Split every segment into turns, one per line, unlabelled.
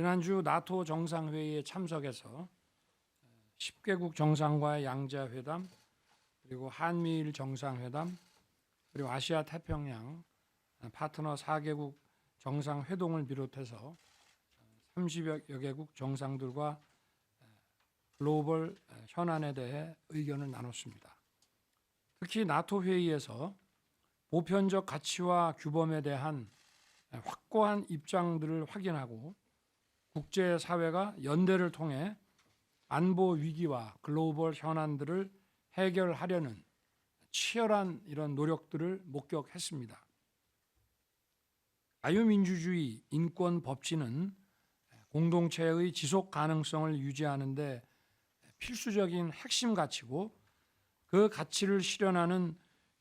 지난주 나토 정상회의에 참석해서 10개국 정상과의 양자 회담 그리고 한미일 정상회담 그리고 아시아 태평양 파트너 4개국 정상 회동을 비롯해서 30여 개국 정상들과 글로벌 현안에 대해 의견을 나눴습니다. 특히 나토 회의에서 보편적 가치와 규범에 대한 확고한 입장들을 확인하고 국제 사회가 연대를 통해 안보 위기와 글로벌 현안들을 해결하려는 치열한 이런 노력들을 목격했습니다. 자유민주주의 인권 법치는 공동체의 지속 가능성을 유지하는데 필수적인 핵심 가치고 그 가치를 실현하는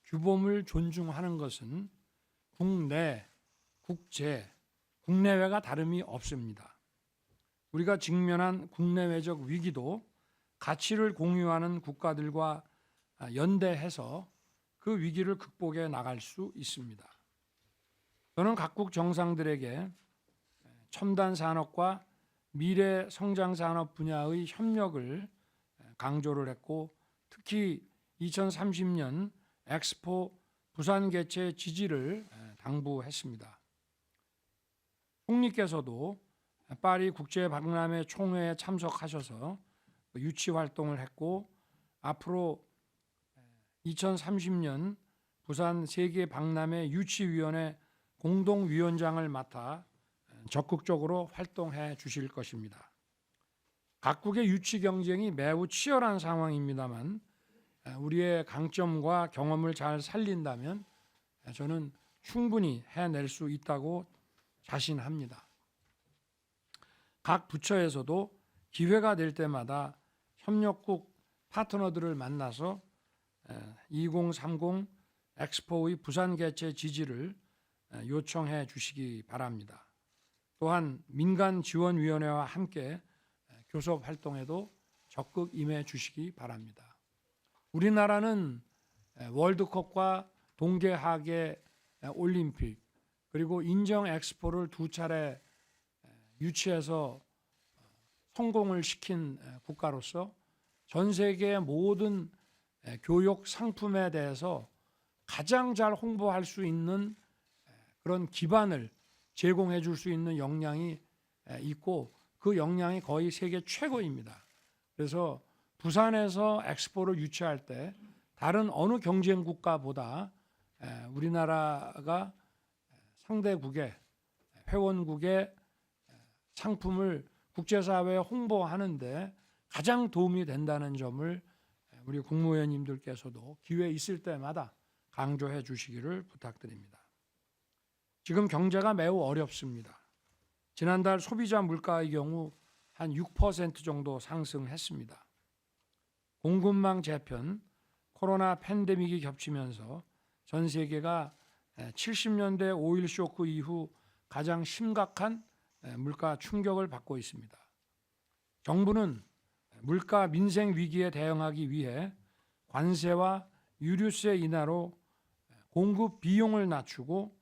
규범을 존중하는 것은 국내, 국제, 국내외가 다름이 없습니다. 우리가 직면한 국내외적 위기도 가치를 공유하는 국가들과 연대해서 그 위기를 극복해 나갈 수 있습니다. 저는 각국 정상들에게 첨단 산업과 미래 성장 산업 분야의 협력을 강조를 했고 특히 2030년 엑스포 부산 개최 지지를 당부했습니다. 총리께서도 파리 국제 박람회 총회에 참석하셔서 유치 활동을 했고 앞으로 2030년 부산 세계 박람회 유치위원회 공동위원장을 맡아 적극적으로 활동해 주실 것입니다. 각국의 유치 경쟁이 매우 치열한 상황입니다만 우리의 강점과 경험을 잘 살린다면 저는 충분히 해낼 수 있다고 자신합니다. 각 부처에서도 기회가 될 때마다 협력국 파트너들을 만나서 2030 엑스포의 부산 개최 지지를 요청해 주시기 바랍니다. 또한 민간 지원위원회와 함께 교섭 활동에도 적극 임해 주시기 바랍니다. 우리나라는 월드컵과 동계하계 올림픽 그리고 인정 엑스포를 두 차례 유치해서 성공을 시킨 국가로서 전 세계의 모든 교육 상품에 대해서 가장 잘 홍보할 수 있는 그런 기반을 제공해 줄 수 있는 역량이 있고 그 역량이 거의 세계 최고입니다. 그래서 부산에서 엑스포를 유치할 때 다른 어느 경쟁 국가보다 우리나라가 상대국의 회원국의 상품을 국제사회에 홍보하는데 가장 도움이 된다는 점을 우리 국무위원님들께서도 기회 있을 때마다 강조해 주시기를 부탁드립니다. 지금 경제가 매우 어렵습니다. 지난달 소비자 물가의 경우 한 6% 정도 상승했습니다. 공급망 재편, 코로나 팬데믹이 겹치면서 전 세계가 70년대 오일 쇼크 이후 가장 심각한 물가 충격을 받고 있습니다. 정부는 물가 민생 위기에 대응하기 위해 관세와 유류세 인하로 공급 비용을 낮추고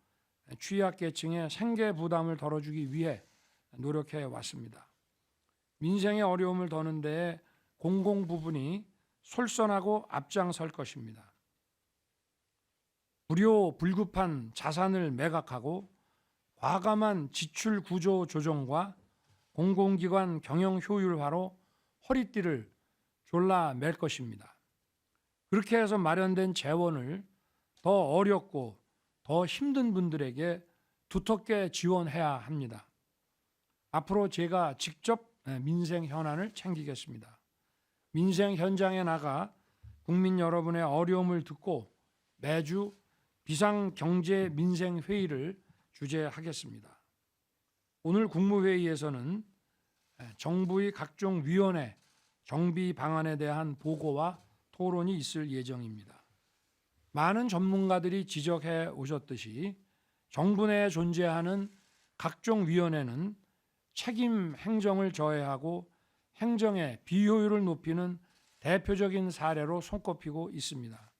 취약계층의 생계 부담을 덜어주기 위해 노력해 왔습니다. 민생의 어려움을 더는 데에 공공 부분이 솔선하고 앞장설 것입니다. 불효 불급한 자산을 매각하고 과감한 지출 구조 조정과 공공기관 경영 효율화로 허리띠를 졸라 맬 것입니다. 그렇게 해서 마련된 재원을 더 어렵고 더 힘든 분들에게 두텁게 지원해야 합니다. 앞으로 제가 직접 민생 현안을 챙기겠습니다. 민생 현장에 나가 국민 여러분의 어려움을 듣고 매주 비상 경제 민생 회의를 주재하겠습니다. 오늘 국무회의에서는 정부의 각종 위원회 정비 방안에 대한 보고와 토론이 있을 예정입니다. 많은 전문가들이 지적해 오셨듯이 정부 내에 존재하는 각종 위원회는 책임 행정을 저해하고 행정의 비효율을 높이는 대표적인 사례로 손꼽히고 있습니다.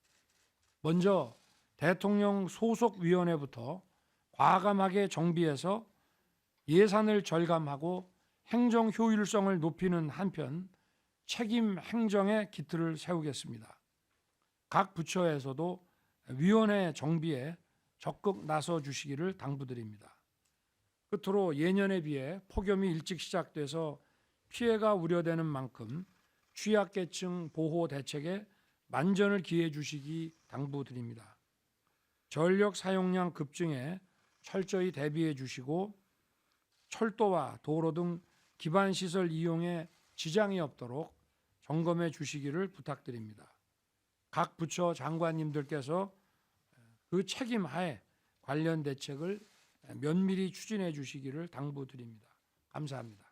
먼저 대통령 소속 위원회부터 과감하게 정비해서 예산을 절감하고 행정 효율성을 높이는 한편 책임 행정의 기틀을 세우겠습니다. 각 부처에서도 위원회 정비에 적극 나서 주시기를 당부드립니다. 끝으로 예년에 비해 폭염이 일찍 시작돼서 피해가 우려되는 만큼 취약계층 보호 대책에 만전을 기해 주시기 당부드립니다. 전력 사용량 급증에 철저히 대비해 주시고 철도와 도로 등 기반 시설 이용에 지장이 없도록 점검해 주시기를 부탁드립니다. 각 부처 장관님들께서 그 책임 하에 관련 대책을 면밀히 추진해 주시기를 당부드립니다. 감사합니다.